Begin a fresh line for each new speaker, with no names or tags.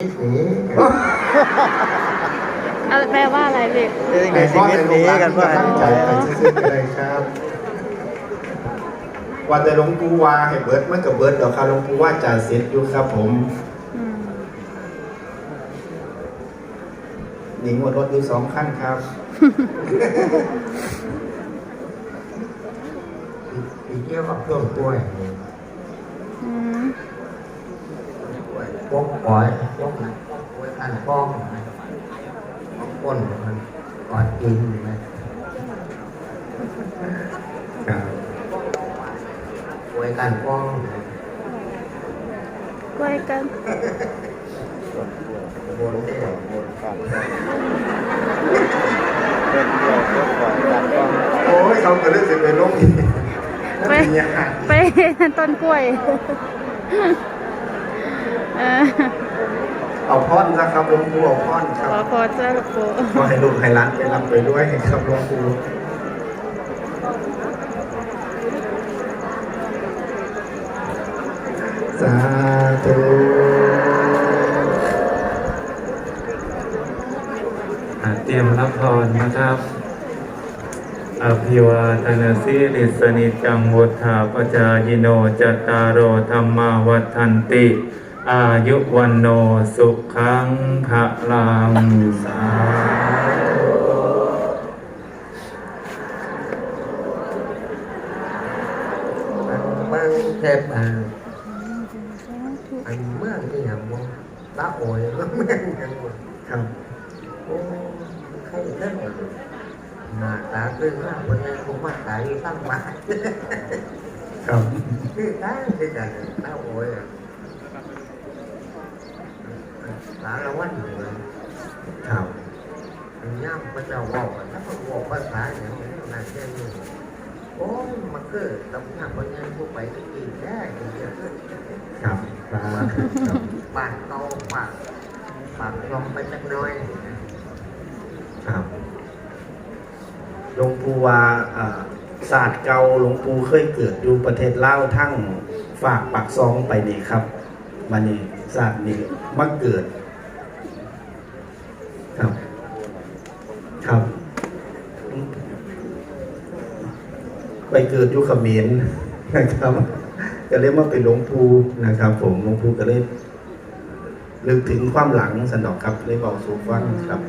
อะไรแปลว่าอะไรพี่
เป็นยังไงชีวิตนี้กันว่า
ตั้งใจไปซื้อๆกันเลยครับว่าแต่หลวงปู่ว่าให้เบิร์ดมันกับเบิร์ดดอกครับหลวงปู่ว่าจ่ายเสร็จอยู่ครับผม
อืม
หนิงวดรถอยู่สองขั้นครับอีกเกี่ยวกับต้นกล้วย
อืม
พวกปล่อย พวกกล้วยกันป้องของก้นมันกอนกินนะครับกล้วยกันป้อง
กล้วยกัน
บนได้
บนฝั่งเป็นเดียวก็ปล่อยกัน
โอ้ยเขาก็เลือกจะเป็นโรคอีก
ไป
ยาก
ไปต้นกล้วยเออ
เอาพ่อนนะครับหลวงปู่เอาพ่อนค
ข
รับ
อพอเจ้าหลวงปู่
ขอให้ลูกให้หลานไปรับไปด้วยครับหลวงปู่สาธุ
อ่าเตรียมรับพรนะครับ อภิวาทนาสีริสนิจจังวุฒาปจายโนจตารโอธรรมาวัฏันติ อายุวันโนสุขังภะลังสา
มันเทพอะอันเมื่อที่อย่างมองตาโอยก็เมื่ออย่างมองครับโอ้ใครเท่านหน้าตาขึ้นมาวันนี้คงมาขายตั้งบาทครับที่ตั้งที่จะตาโอยอะ ตาละวันอยู่เลยครับย่ำพระเจ้าบอกถ้ามันบอกภาษาอย่างนี้นาเชื่อถือโอ้มันก็ตำนานคนยังผู้ไปก็กินได้อย่างเดียวครับครับปากโตปากปากลงไปสักน้อยครับหลวงปู่ว่าศาสตร์เก่าหลวงปู่เคยเกิดอยู่ประเทศลาวทั้งฝากปากซองไปนี่ครับมานี่ศาสตร์นี้มาเกิด ครับ ครับ ไปเกิดยุคเขมรนะครับก็เรียกว่าเป็นหลวงปู่นะครับ ผมหลวงปู่ก็เลยนึกถึงความหลังสันดอกครับเลยบอกสู่ฟังครับ